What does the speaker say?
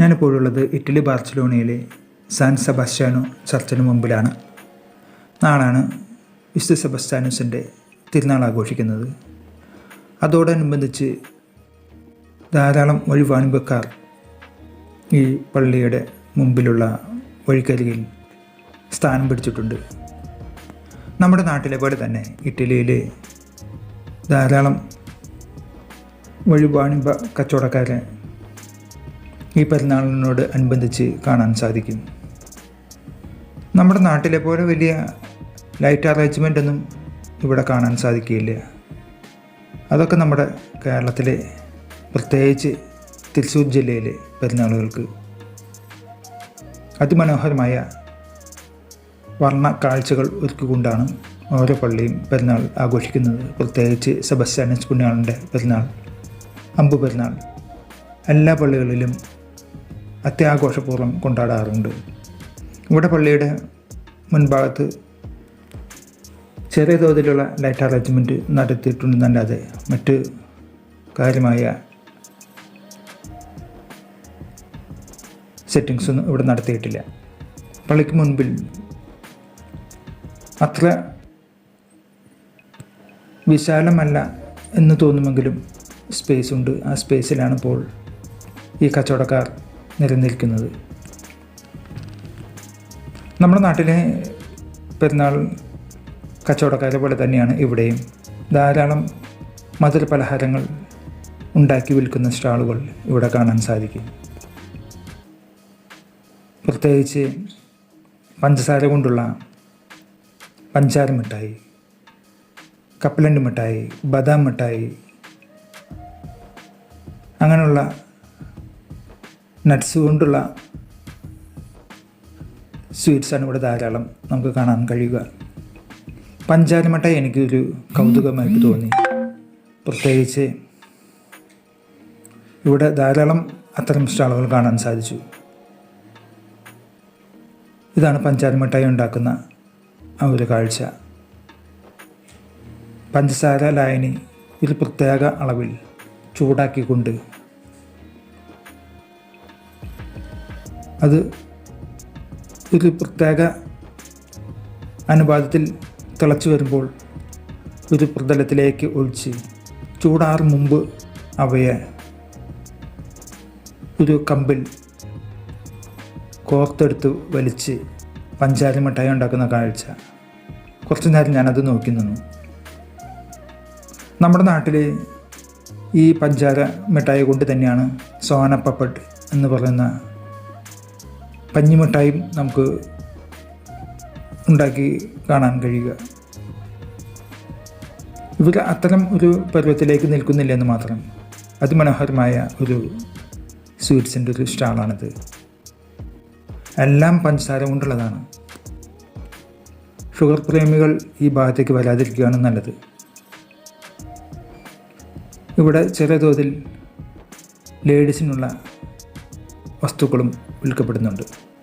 ഞാനിപ്പോഴുള്ളത് Italy ബാർസലോണയിലെ San Sebastiano ചർച്ചിന് മുമ്പിലാണ്. നാളാണ് വിശുദ്ധ സെബസ്റ്റാനോസിന്റെ തിരുനാൾ ആഘോഷിക്കുന്നത്. അതോടനുബന്ധിച്ച് ധാരാളം വഴിവാണിഭക്കാർ ഈ പള്ളിയുടെ മുമ്പിലുള്ള വഴിക്കരികിൽ സ്ഥാനം പിടിച്ചിട്ടുണ്ട്. നമ്മുടെ നാട്ടിലെ പോലെ തന്നെ ഇറ്റലിയിലെ ധാരാളം വഴിവാണിഭ കച്ചവടക്കാരെ ഈ പെരുന്നാളിനോട് അനുബന്ധിച്ച് കാണാൻ സാധിക്കും. നമ്മുടെ നാട്ടിലെ പോലെ വലിയ ലൈറ്റ് അറേഞ്ച്മെന്റ് ഒന്നും ഇവിടെ കാണാൻ സാധിക്കില്ല അതൊക്കെ നമ്മുടെ കേരളത്തിലെ പ്രത്യേകിച്ച് തൃശ്ശൂർ ജില്ലയിലെ പെരുന്നാളുകൾക്ക് അതിമനോഹരമായ വർണ കാഴ്ചകൾ ഒരുക്കിക്കൊണ്ടാണ് ഓരോ പള്ളിയും പെരുന്നാൾ ആഘോഷിക്കുന്നത്. പ്രത്യേകിച്ച് സെബസ്റ്റാനസ് പുണ്യാളിന്റെ പെരുന്നാൾ അമ്പു പെരുന്നാൾ. എല്ലാ പള്ളികളിലും അത്യാഘോഷപൂർവം കൊണ്ടാടാറുണ്ട്. ഇവിടെ പള്ളിയുടെ മുൻഭാഗത്ത് ചെറിയ തോതിലുള്ള ലൈറ്റ് അറേഞ്ച്മെന്റ് നടത്തിയിട്ടുണ്ടെന്നല്ലാതെ മറ്റ് കാര്യമായ സെറ്റിങ്സ് ഒന്നും ഇവിടെ നടത്തിയിട്ടില്ല. പള്ളിക്ക് മുൻപിൽ അത്ര വിശാലമല്ല എന്ന് തോന്നുമെങ്കിലും സ്പേസ് ഉണ്ട്. ആ സ്പേസിലാണ് ഇപ്പോൾ ഈ കച്ചവടക്കാർ നിലനിൽക്കുന്നത്. നമ്മുടെ നാട്ടിലെ പെരുന്നാൾ കച്ചവടക്കാരെ പോലെ തന്നെയാണ് ഇവിടെയും. ധാരാളം മധുര പലഹാരങ്ങൾ ഉണ്ടാക്കി വിൽക്കുന്ന സ്റ്റാളുകൾ ഇവിടെ കാണാൻ സാധിക്കും. പ്രത്യേകിച്ച് പഞ്ചസാര കൊണ്ടുള്ള പഞ്ചാര മിഠായി കപ്പലണ്ടി മിഠായി ബദാം മിഠായി അങ്ങനെയുള്ള നട്ട്സ് കൊണ്ടുള്ള സ്വീറ്റ്സാണ് ഇവിടെ ധാരാളം. നമുക്ക് കാണാൻ കഴിയുക. പഞ്ചാര മിഠായി എനിക്കൊരു കൗതുകമായിട്ട് തോന്നി. പ്രത്യേകിച്ച് ഇവിടെ ധാരാളം അത്തരം സ്റ്റാളുകൾ കാണാൻ സാധിച്ചു. ഇതാണ് പഞ്ചാര മിഠായി ഉണ്ടാക്കുന്ന ആ ഒരു കാഴ്ച. പഞ്ചസാര ലായനി ഒരു പ്രത്യേക അളവിൽ ചൂടാക്കിക്കൊണ്ട് അത് ഒരു പ്രത്യേക അനുപാതത്തിൽ തിളച്ചു വരുമ്പോൾ ഒരു പ്രതലത്തിലേക്ക് ഒഴിച്ച് ചൂടാറ് മുമ്പ് അവയെ ഒരു കമ്പിൽ കോർത്തെടുത്ത് വലിച്ച് പഞ്ചാരി മിഠായി ഉണ്ടാക്കുന്ന കാഴ്ച. കുറച്ച് നേരം ഞാനത് നോക്കി നിന്നു. നമ്മുടെ നാട്ടിൽ ഈ പഞ്ചാര മിഠായി കൊണ്ട് തന്നെയാണ് സോനപ്പപ്പട്ട് എന്ന് പറയുന്ന പഞ്ഞിമിഠായും നമുക്ക് ഉണ്ടാക്കി കാണാൻ കഴിയുക. ഇവർ അത്തരം ഒരു പരുവത്തിലേക്ക് നിൽക്കുന്നില്ല എന്ന് മാത്രം അതിമനോഹരമായ ഒരു സ്വീറ്റ്സിന്റെ ഒരു സ്റ്റാളാണിത്. എല്ലാം പഞ്ചസാര കൊണ്ടുള്ളതാണ്. ഷുഗർ പ്രേമികൾ ഈ ഭാഗത്തേക്ക് വരാതിരിക്കുകയാണ് നല്ലത്. ഇവിടെ ചെറിയ തോതിൽ ലേഡീസിനുള്ള വസ്തുക്കളും വിൽക്കപ്പെടുന്നുണ്ട്.